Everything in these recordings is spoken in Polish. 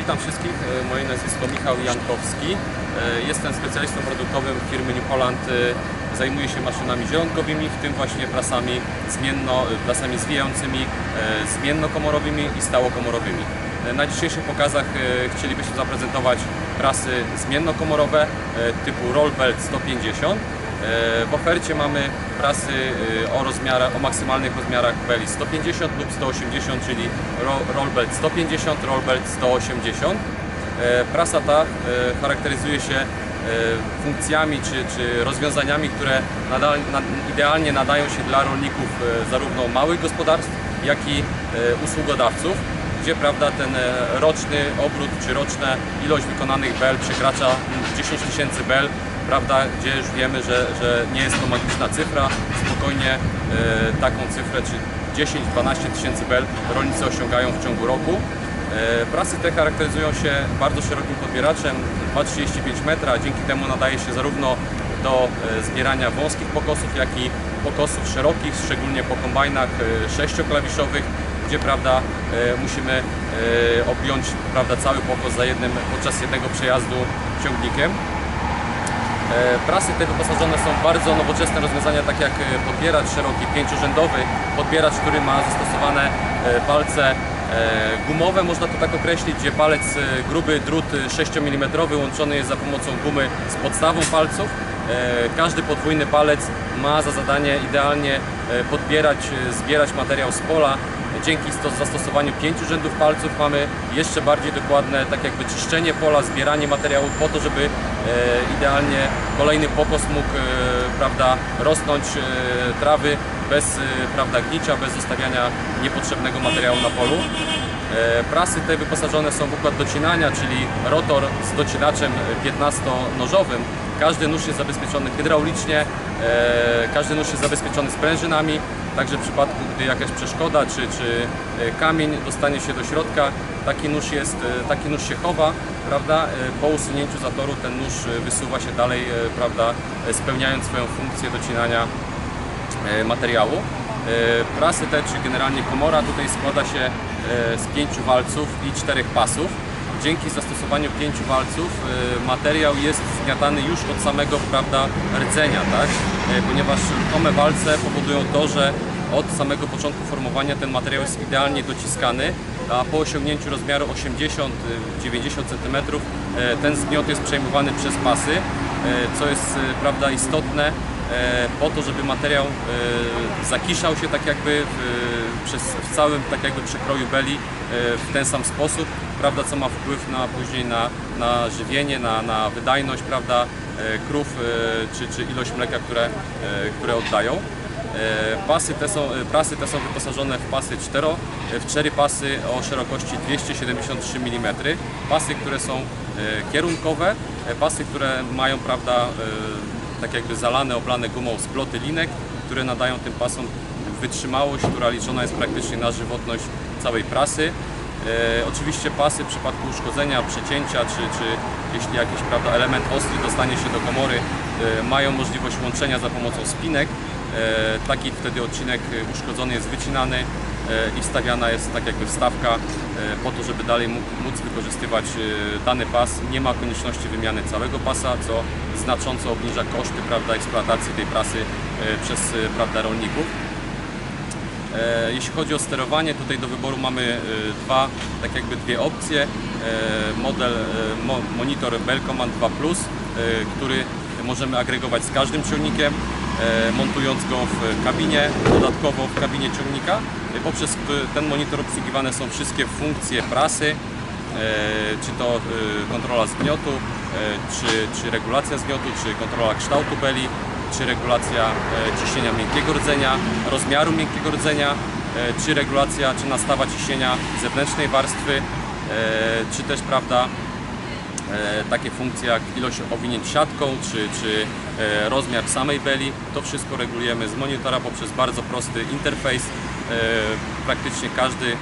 Witam wszystkich. E, Moje nazwisko Michał Jankowski. E, Jestem specjalistą produktowym firmy New Holland. E, Zajmuję się maszynami zielonkowymi, w tym właśnie prasami, zmienno, prasami zwijającymi, zmiennokomorowymi i stałokomorowymi. Na dzisiejszych pokazach chcielibyśmy zaprezentować prasy zmiennokomorowe typu Rollbelt 150. E, W ofercie mamy prasy e, o, rozmiarach, o maksymalnych rozmiarach beli 150 lub 180, czyli ro- rollbelt 150, rollbelt 180. E, Prasa ta charakteryzuje się funkcjami czy, czy rozwiązaniami, które nadal, na, idealnie nadają się dla rolników zarówno małych gospodarstw, jak i usługodawców, gdzie prawda, ten roczny obrót czy roczna ilość wykonanych bel przekracza mm, 10 tysięcy bel, prawda, gdzie już wiemy, że, że nie jest to magiczna cyfra, spokojnie e, taką cyfrę, czy 10-12 tysięcy bel rolnicy osiągają w ciągu roku. E, Prasy te charakteryzują się bardzo szerokim podbieraczem 2,35 metra, dzięki temu nadaje się zarówno do e, zbierania wąskich pokosów, jak i pokosów szerokich, szczególnie po kombajnach sześcioklawiszowych, gdzie prawda, musimy objąć prawda, cały pokos za jednym, podczas jednego przejazdu ciągnikiem. E, Prasy te wyposażone są w bardzo nowoczesne rozwiązania, tak jak e, podbieracz szeroki, pięciorzędowy, podbieracz, który ma zastosowane e, palce gumowe, można to tak określić, gdzie palec gruby drut 6 mm łączony jest za pomocą gumy z podstawą palców. Każdy podwójny palec ma za zadanie idealnie podbierać, zbierać materiał z pola. Dzięki sto- zastosowaniu pięciu rzędów palców mamy jeszcze bardziej dokładne tak jakby czyszczenie pola, zbieranie materiału po to, żeby e, idealnie kolejny pokos mógł e, prawda, rosnąć e, trawy bez prawda, gnicia, bez zostawiania niepotrzebnego materiału na polu. E, Prasy te wyposażone są w układ docinania, czyli rotor z docinaczem 15-nożowym. Każdy nóż jest zabezpieczony hydraulicznie, e, każdy nóż jest zabezpieczony sprężynami, także w przypadku, gdy jakaś przeszkoda czy, czy e, kamień dostanie się do środka, taki nóż, jest, taki nóż się chowa, prawda? Po usunięciu zatoru ten nóż wysuwa się dalej, prawda? Spełniając swoją funkcję docinania materiału. E, Prasy te, czy generalnie komora tutaj składa się e, z pięciu walców i czterech pasów. Dzięki zastosowaniu pięciu walców e, materiał jest zgniatany już od samego prawda, rdzenia, tak? Ponieważ ruchome walce powodują to, że od samego początku formowania ten materiał jest idealnie dociskany, a po osiągnięciu rozmiaru 80-90 cm ten zgniot jest przejmowany przez pasy, co jest prawda, istotne po to, żeby materiał e, zakiszał się tak jakby w, przez, w całym tak jakby przekroju beli e, w ten sam sposób, prawda, co ma wpływ na później na, na żywienie, na, na wydajność prawda, e, krów e, czy, czy ilość mleka, które, e, które oddają. E, Pasy te są, e, prasy te są wyposażone w pasy 4, w 4 pasy o szerokości 273 mm. Pasy, które są e, kierunkowe, e, pasy, które mają prawda, e, tak jakby zalane, oblane gumą sploty linek, które nadają tym pasom wytrzymałość, która liczona jest praktycznie na żywotność całej prasy. E, oczywiście pasy w przypadku uszkodzenia, przecięcia, czy, czy jeśli jakiś prawda, element ostry dostanie się do komory, e, mają możliwość łączenia za pomocą spinek. E, taki wtedy odcinek uszkodzony jest wycinany e, i wstawiana jest tak jakby wstawka e, po to, żeby dalej móc wykorzystywać dany pas. Nie ma konieczności wymiany całego pasa, co znacząco obniża koszty prawda, eksploatacji tej prasy przez prawda, rolników. Jeśli chodzi o sterowanie, tutaj do wyboru mamy dwa, tak jakby dwie opcje. Model mo- monitor Bell Command 2 Plus, który możemy agregować z każdym ciągnikiem, e, montując go w kabinie, dodatkowo w kabinie ciągnika. E, Poprzez ten monitor obsługiwane są wszystkie funkcje prasy, e, czy to kontrola zgniotu, czy, czy regulacja zgniotu, czy kontrola kształtu beli, czy regulacja ciśnienia miękkiego rdzenia, rozmiaru miękkiego rdzenia, czy regulacja, czy nastawa ciśnienia zewnętrznej warstwy, czy też prawda, takie funkcje jak ilość owinięć siatką, czy, czy e, rozmiar samej beli. To wszystko regulujemy z monitora poprzez bardzo prosty interfejs. E, Praktycznie każdy e,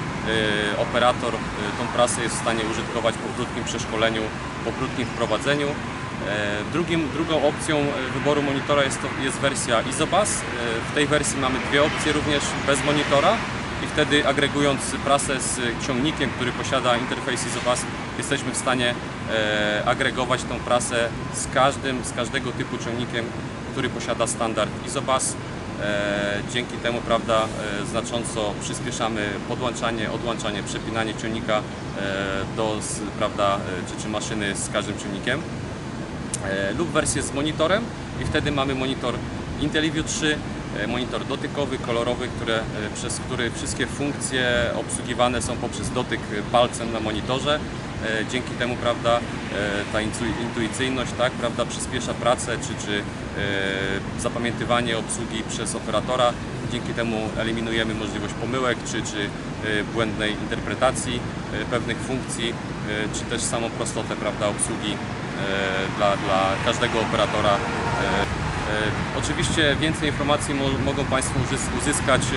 operator e, tą prasę jest w stanie użytkować po krótkim przeszkoleniu, po krótkim wprowadzeniu. E, Drugim, drugą opcją e, wyboru monitora jest, to, jest wersja Isobus. E, W tej wersji mamy dwie opcje również bez monitora. I wtedy agregując prasę z ciągnikiem, który posiada interfejs ISOBUS, jesteśmy w stanie e, agregować tą prasę z każdym, z każdego typu ciągnikiem, który posiada standard ISOBUS. E, dzięki temu prawda, e, znacząco przyspieszamy podłączanie, odłączanie, przepinanie ciągnika do prawda, czy, czy maszyny z każdym ciągnikiem lub wersję z monitorem i wtedy mamy monitor IntelliView 3, e, monitor dotykowy, kolorowy, które, e, przez który wszystkie funkcje obsługiwane są poprzez dotyk palcem na monitorze. E, Dzięki temu prawda, e, ta intu- intuicyjność tak, prawda, przyspiesza pracę czy, czy e, zapamiętywanie obsługi przez operatora. Dzięki temu eliminujemy możliwość pomyłek czy, czy e, błędnej interpretacji e, pewnych funkcji, e, czy też samą prostotę prawda, obsługi e, dla, dla każdego operatora. E, Oczywiście więcej informacji mo- mogą Państwo uzys- uzyskać e,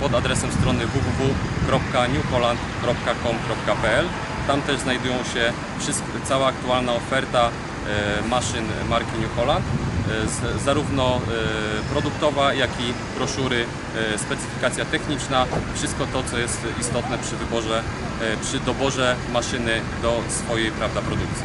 pod adresem strony www.newholland.com.pl. Tam też znajdują się cała aktualna oferta e, maszyn marki New Holland, zarówno produktowa, jak i broszury, specyfikacja techniczna, wszystko to, co jest istotne przy wyborze, przy doborze maszyny do swojej prawda, produkcji.